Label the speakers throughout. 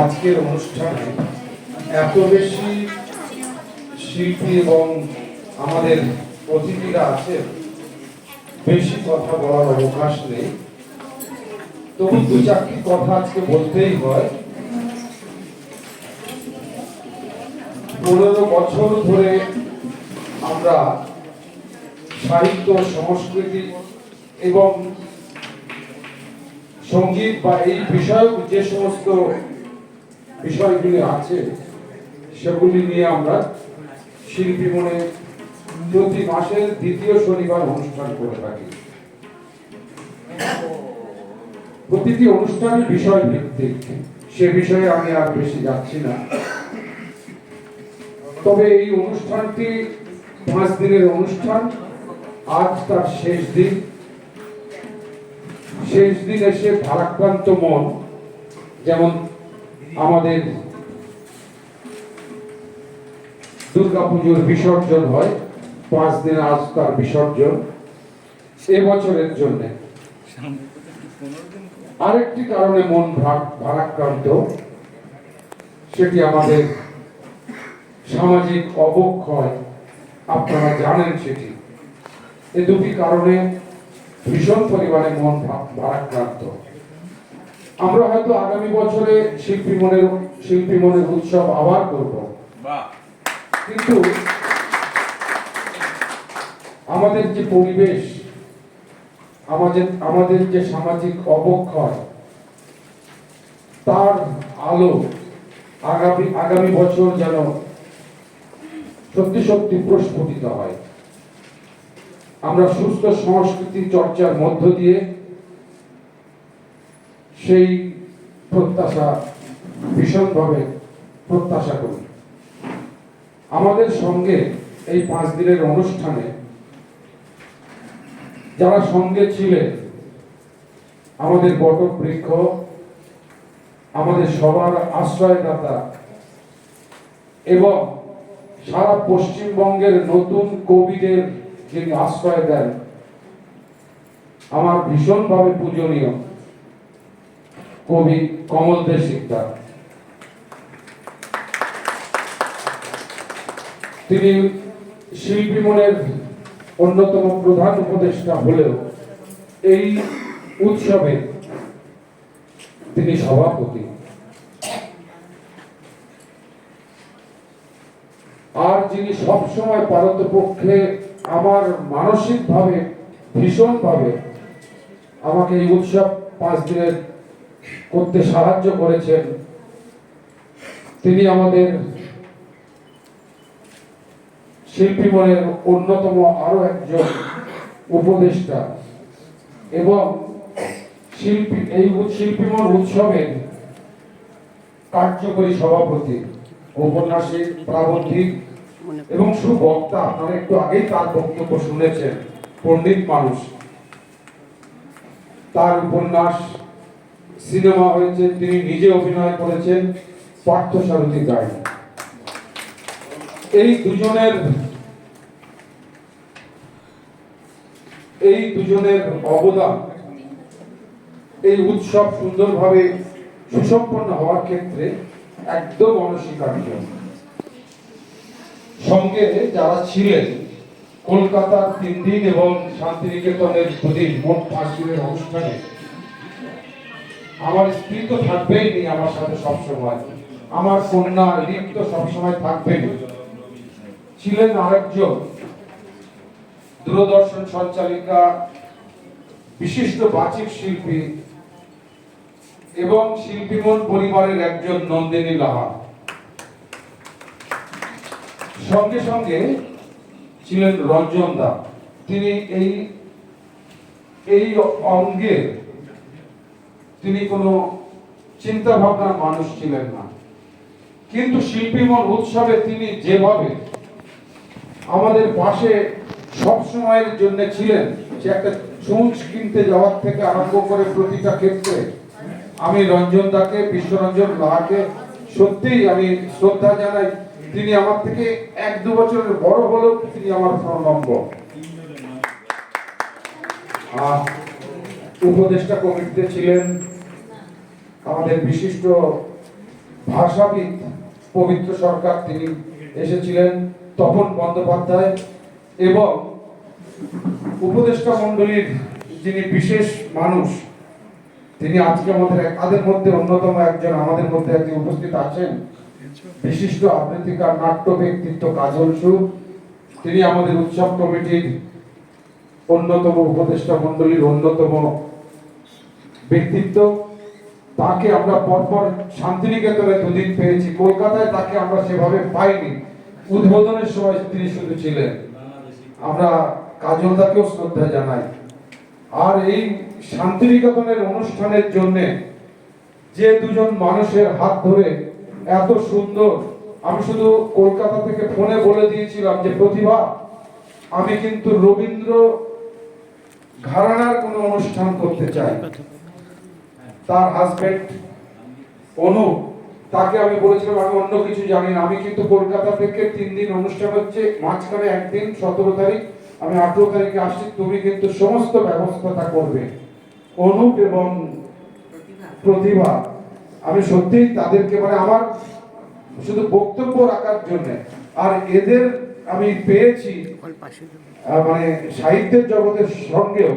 Speaker 1: আজকের অনুষ্ঠানে এত বেশি শিল্পী এবং আমাদের অতিথিরা আছে বেশি কথা বলার অবকাশ নেই। তবু দু চারটি কথা আজকে বলতেই হয়। পনেরো বছর ধরে আমরা সাহিত্য, সংস্কৃতি এবং সংগীত বা এই বিষয়ক যে সমস্ত বিষয়গুলি আছে, সেগুলি নিয়ে আমরা শিল্পী মনে প্রতি মাসের দ্বিতীয় শনিবার অনুষ্ঠান করে থাকি। প্রতিটি অনুষ্ঠান বিষয় ভিত্তিক, সে বিষয়ে আমি আর বেশি যাচ্ছি না। তবে এই অনুষ্ঠানটি পাঁচ দিনের অনুষ্ঠান, আজ তার শেষ দিন। শেষ দিন এসে ভারাক্রান্ত মন, যেমন আমাদের দুর্গাপুজোর বিসর্জন হয়, পাঁচ দিন আজ তার বিসর্জন। এবছরের জন্য। আরেকটি কারণে মন ভারাক্রান্ত, সেটি আমাদের সামাজিক অবক্ষয়। আপনারা জানেন সেটি। এ দুটি কারণে ভীষণ পরিমাণে মন ভারাক্রান্ত। আমরা হয়তো আগামী বছরে শিল্পী মনের শিল্পী মনের উৎসব আবার করব। কিন্তু আমাদের যে পরিবেশ আমাদের আমাদের যে সামাজিক অবক্ষয় তার আলো আগামী আগামী বছর যেন সত্যি সত্যি প্রস্ফুটিত হয়। আমরা সুস্থ সংস্কৃতি চর্চার মধ্য দিয়ে সেই প্রত্যাশা ভীষণভাবে প্রত্যাশা করি। আমাদের সঙ্গে এই পাঁচ দিনের অনুষ্ঠানে যারা সঙ্গে ছিলেন, আমাদের বটবৃক্ষ, আমাদের সবার আশ্রয়দাতা এবং সারা পশ্চিমবঙ্গের নতুন কবিদের যিনি আশ্রয় দেন, আমার ভীষণভাবে পূজনীয়। কবি কমল দে শিকদার। তিনি শিল্পী মনের অন্যতম প্রধান উপদেষ্টা হলেও এই উৎসবে তিনি সভাপতি। আর যিনি সবসময় পারতপক্ষে আমার মানসিকভাবে, ভীষণভাবে আমাকে এই উৎসব পাঁচ দিনের করতে সাহায্য করেছেন। তিনি আমাদের শিল্পী মনের অন্যতম আরও একজন উপদেষ্টা এবং শিল্পী, এই শিল্পী মন উৎসবের কার্যকরী সভাপতি উপন্যাসিক প্রাবন্ধিক এবং সুবক্তা, আপনারা একটু আগেই তার বক্তব্য শুনেছেন, পণ্ডিত মানুষ। তার উপন্যাস সিনেমা হয়েছে তিনি নিজে অভিনয় করেছেন পার্থসারথী গায়ে এই দুজনের এই দুজনের অবদান, এই উৎসব সুন্দরভাবে সুসম্পন্ন হওয়ার ক্ষেত্রে একদম অনস্বীকার্য। সঙ্গে যারা ছিলেন, কলকাতার তিন দিন এবং শান্তিনিকেতনের দুদিন মোট পাঁচ দিনের অনুষ্ঠানে আমার স্ত্রী তো থাকবেই আমার সাথে সবসময়। আমার কন্যা রিক তো সবসময় থাকবেন ছিলেন আরেকজন দূরদর্শন সঞ্চালিকা, বিশিষ্ট বাচিক শিল্পী এবং শিল্পীমন পরিবারের একজন নন্দিনী লাহা। সঙ্গে সঙ্গে ছিলেন রঞ্জন দা। তিনি এই এই অঙ্গে তিনি কোনো চিন্তা ভাবনার মানুষ ছিলেন না। কিন্তু শিল্পীমন উৎসবে তিনি যেভাবে আমাদের পাশে সব সময়ের জন্য ছিলেন সে একটা সূচ কিনতে যাওয়ার থেকে আরম্ভ করে প্রতিটা ক্ষেত্রে, আমি রঞ্জন দাকে, বিশ্বরঞ্জন লাহাকে, সত্যিই আমি শ্রদ্ধা জানাই, তিনি আমার থেকে এক দু বছরের বড় হলেও তিনি আমার প্রণম্ব উপদেষ্টা কমিটিতে ছিলেন আমাদের বিশিষ্ট ভাষাবিদ পবিত্র সরকার তিনি এসেছিলেন তপন বন্দ্যোপাধ্যায় এবং উপদেষ্টা মণ্ডলীর যিনি বিশেষ মানুষ, তিনি আজকে আমাদের তাদের মধ্যে অন্যতম একজন, আমাদের মধ্যে একজন উপস্থিত আছেন। বিশিষ্ট আবৃত্তিকার, নাট্য ব্যক্তিত্ব কাজল সুর তিনি আমাদের উৎসব কমিটির অন্যতম উপদেষ্টা মণ্ডলীর অন্যতম ব্যক্তিত্ব। তাকে আমরা পরপর শান্তিনিকেতনে দুদিন পেয়েছি। কলকাতায় তাকে আমরা সেভাবে পাইনি। উদ্বোধনের সময় তিনি শুধু ছিলেন। আমরা কাজলদাকেও শ্রদ্ধা জানাই। আর এই শান্তিনিকেতনের অনুষ্ঠানের জন্য যে দুজন মানুষের হাত ধরে এত সুন্দর, আমি শুধু কলকাতা থেকে ফোনে বলে দিয়েছিলাম যে, প্রতিভা, আমি কিন্তু রবীন্দ্র ঘরানার কোনো অনুষ্ঠান করতে চাই। তার হাজবেন্ড অনু, তাকে আমি বলেছিলাম, আমি অন্য কিছু জানি না। আমি কিন্তু কলকাতা থেকে তিন দিন অনুষ্ঠান হচ্ছে, মাঝখানে একদিন, সতেরো তারিখ, আমি আঠেরো তারিখে আসছি। তুমি কিন্তু সমস্ত ব্যবস্থাটা করবে। অনুপ এবং প্রতিভা, আমি সত্যি তাদেরকে মানে আমার শুধু বক্তব্য রাখার জন্য, আর এদের আমি পেয়েছি মানে সাহিত্যের জগতের সঙ্গেও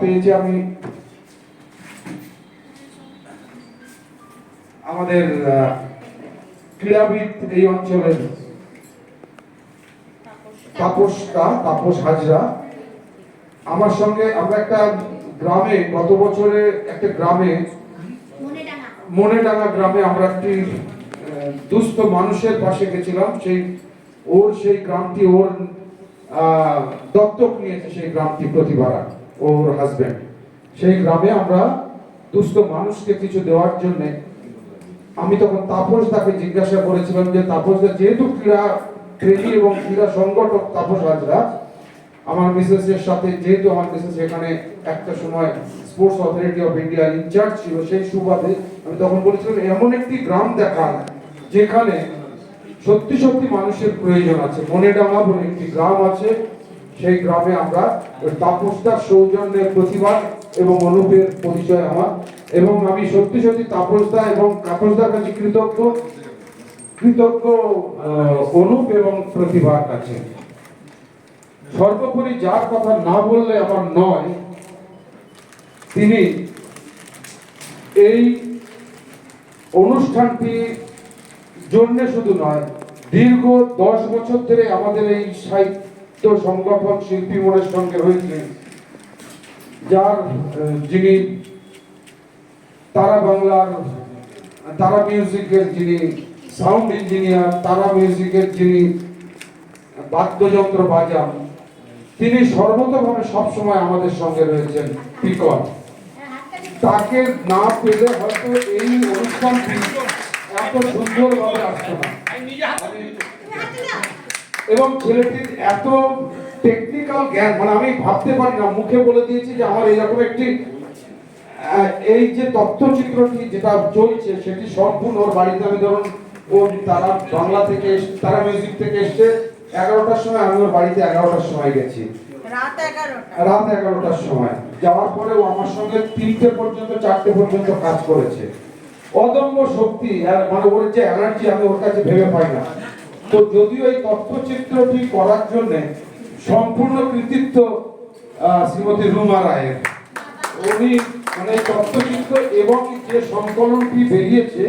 Speaker 1: পেয়েছি আমি আমাদের ক্রীড়াবিদ এই অঞ্চলের তাপসটা তাপস হাজরা। আমার সঙ্গে আমরা একটা গ্রামে, গত বছরে একটা গ্রামে
Speaker 2: মনে ডাঙা
Speaker 1: মনেডাঙ্গা গ্রামে আমরা একটি দুস্থ মানুষের পাশে গেছিলাম। সেই ওর, সেই গ্রামটি, ওর দত্তক নিয়েছে সেই গ্রামটি প্রতিভারা, ওর হাজবেন্ড সেই গ্রামে আমরা দুস্থ মানুষকে কিছু দেওয়ার জন্য আমি তখন তাপস তাকে জিজ্ঞাসা করেছিলাম যে, তাপস যেহেতু ক্রীড়া প্রেমী এবং ক্রীড়া সংগঠক তাপস হাজরা, আমার মিসেসের সাথে, যেহেতু আমার মিসেস এখানে একটা সময় sports authority of India in charge ছিল, সেই সুবাদে আমি তখন বলেছিলাম, এমন একটি গ্রাম দেখান যেখানে সত্যি সত্যি মানুষের প্রয়োজন আছে। মনেডাঙ্গা বলে একটি গ্রাম আছে। সেই গ্রামে আমরা তাপসদার সৌজন্যের প্রতিভা এবং অনুপের পরিচয় আমার এবং আমি সত্যি সত্যি তাপসদা এবং তাপসদার কাছে কৃতজ্ঞ কৃতজ্ঞ অনুপ এবং প্রতিভার কাছে। সর্বোপরি যার কথা না বললে আমার নয়, তিনি এই অনুষ্ঠানটি জন্য শুধু নয়, দীর্ঘ দশ বছর ধরে আমাদের এই সাহিত্য সংগঠন শিল্পী মনের সঙ্গে রয়েছে, যার যিনি তারা বাংলার, তারা মিউজিকের যিনি সাউন্ড ইঞ্জিনিয়ার তারা মিউজিকের যিনি বাদ্যযন্ত্র বাজান, তিনি সর্বতভাবে সবসময় আমাদের সঙ্গে রয়েছেন পিকন তাকে না পেলে হয়তো এই অনুষ্ঠানটি এত সুন্দরভাবে আসতো না। এবং ছেলেটির এত টেকনিক্যাল জ্ঞান মানে আমি ভাবতে পারি না, মুখে বলে দিয়েছি যে আমার এরকম একটি এই যে তথ্যচিত্রটি যেটা চলছে সেটি সম্পূর্ণ ওর বাড়িতে আমি ধরুন ও তারা বাংলা থেকে এস- তারা মিউজিক থেকে এসছে এগারোটার সময় আমি ওর বাড়িতে এগারোটার সময় গেছি।
Speaker 2: রাত
Speaker 1: এগারোটার সময়। যাওয়ার পরে ও আমার সঙ্গে তিনটে পর্যন্ত চারটে পর্যন্ত কাজ করেছে। অদম্য শক্তি আর মানে ওর যে এনার্জি আমি ওর কাছে ভেবে পাই না। তো যদিও এই তথ্যচিত্রটি করার জন্য সম্পূর্ণ কৃতিত্ব শ্রীমতী রুমা রায়ের। উনি মানে এই তথ্যচিত্র এবং যে সংকলনটি বেরিয়েছে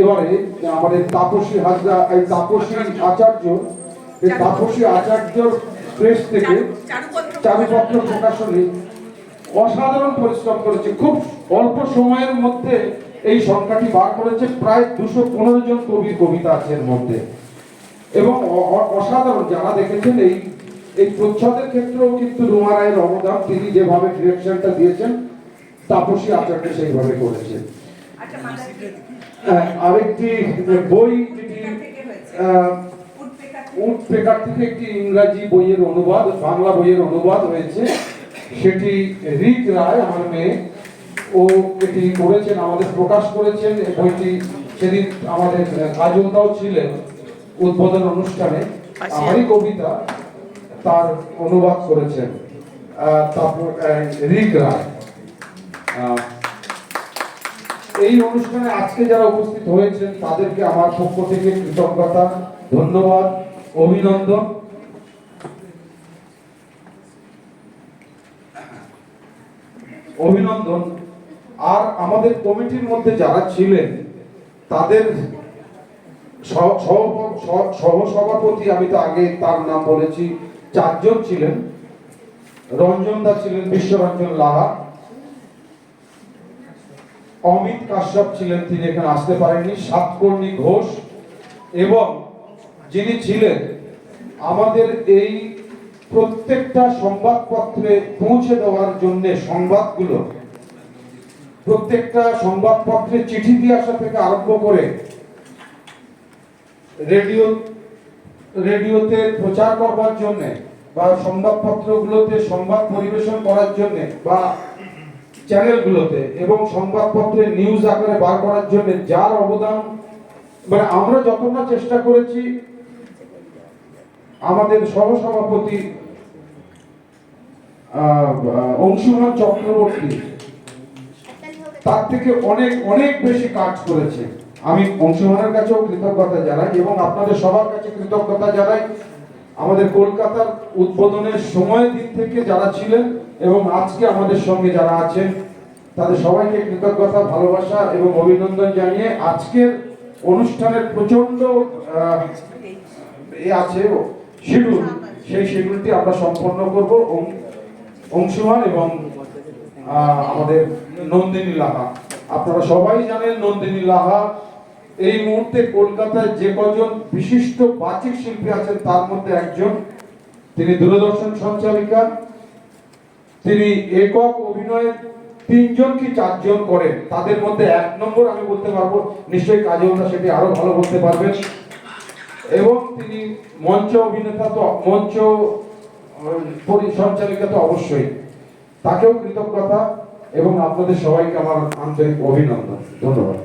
Speaker 1: এবারে আমাদের তাপসী হাজরা এই তাপসী আচার্য এই তাপসী আচার্য প্রেস থেকে চারুপত্র প্রকাশনী। অসাধারণ পরিশ্রম করেছে। খুব অল্প সময়ের মধ্যে এই সংখ্যাটি বার করেছে। প্রায় দুশো পনেরো জন কবির কবিতা আছে এর মধ্যে। এবং অসাধারণ যারা দেখেছেন এই এই প্রচ্ছদের ক্ষেত্রেও কিন্তু রুমা রায়ের অবদান তিনি যেভাবে ডিরেকশনটা দিয়েছেন তাপসী আচার্য সেইভাবে করেছেন।
Speaker 2: আচ্ছা
Speaker 1: আরেকটি বই যেটি উট পেকার থেকে একটি ইংরাজি বইয়ের অনুবাদ বাংলা বইয়ের অনুবাদ হয়েছে। সেটি রিক রায় আমার মেয়ে ও এটি করেছেন আমাদের প্রকাশ করেছেন। বইটি সেদিন আমাদের কাজলদাও ছিলেন উদ্বোধন অনুষ্ঠানে। আমারই কবিতা তার অনুবাদ করেছেন আহ, তারপর আহ, রিক রায়। এই অনুষ্ঠানে আজকে যারা উপস্থিত হয়েছেন, তাদেরকে আমার পক্ষ থেকে কৃতজ্ঞতা, ধন্যবাদ, অভিনন্দন। অভিনন্দন। আর আমাদের কমিটির মধ্যে যারা ছিলেন, তাদের সহ- সহ- সহ- সহসভাপতি, আমি তো আগে তার নাম বলেছি, চারজন ছিলেন। রঞ্জন দা ছিলেন, বিশ্বরঞ্জন লাহা। অমিত কাশ্যপ ছিলেন, তিনি এখানে আসতে পারেননি, সাতকর্ণী ঘোষ এবং যিনি ছিলেন, আমাদের এই প্রত্যেকটা সংবাদপত্রে পৌঁছে দেওয়ার জন্য সংবাদগুলো, প্রত্যেকটা সংবাদপত্রে চিঠি দিয়ে আসা থেকে আরম্ভ করে রেডিও, রেডিওতে প্রচার করবার জন্য বা সংবাদপত্রগুলোতে সংবাদ পরিবেশন করার জন্য বা চ্যানেলগুলোতে এবং সংবাদপত্রে নিউজ আকারে বার করার জন্য যার অবদান মানে আমরা যতটা চেষ্টা করেছি, আমাদের সহসভাপতি অংশুমান চক্রবর্তী, তার থেকে অনেক অনেক বেশি কাজ করেছে। আমি অংশমানের কাছেও কৃতজ্ঞতা জানাই এবং আপনাদের সবার কাছে কৃতজ্ঞতা জানাই। আমাদের কলকাতার উদ্বোধনের সময় দিক থেকে যারা ছিলেন এবং আজকে আমাদের সঙ্গে যারা আছেন, তাদের সবাইকে কৃতজ্ঞতা, ভালোবাসা এবং অভিনন্দন জানিয়ে আজকের অনুষ্ঠানের প্রচণ্ড আছে, শিডিউল। সেই শিডিউলটি আমরা সম্পন্ন করব অংশুমান এবং আমাদের নন্দিনী লাহা। আপনারা সবাই জানেন নন্দিনী লাহা এই মুহূর্তে কলকাতায় যে কজন বিশিষ্ট বাচিক শিল্পী আছেন, তার মধ্যে একজন। তিনি দূরদর্শন সঞ্চালিকা তিনি একক অভিনয়ে তিনজন কি চারজন করেন? তাদের মধ্যে এক নম্বর আমি বলতে পারব, নিশ্চয়ই কাজলদা সেটি আরও ভালো বলতে পারবেন। এবং তিনি মঞ্চ অভিনেতা তো, মঞ্চ সঞ্চালিকা তো অবশ্যই। তাকেও কৃতজ্ঞতা এবং আপনাদের সবাইকে আমার আন্তরিক অভিনন্দন। ধন্যবাদ।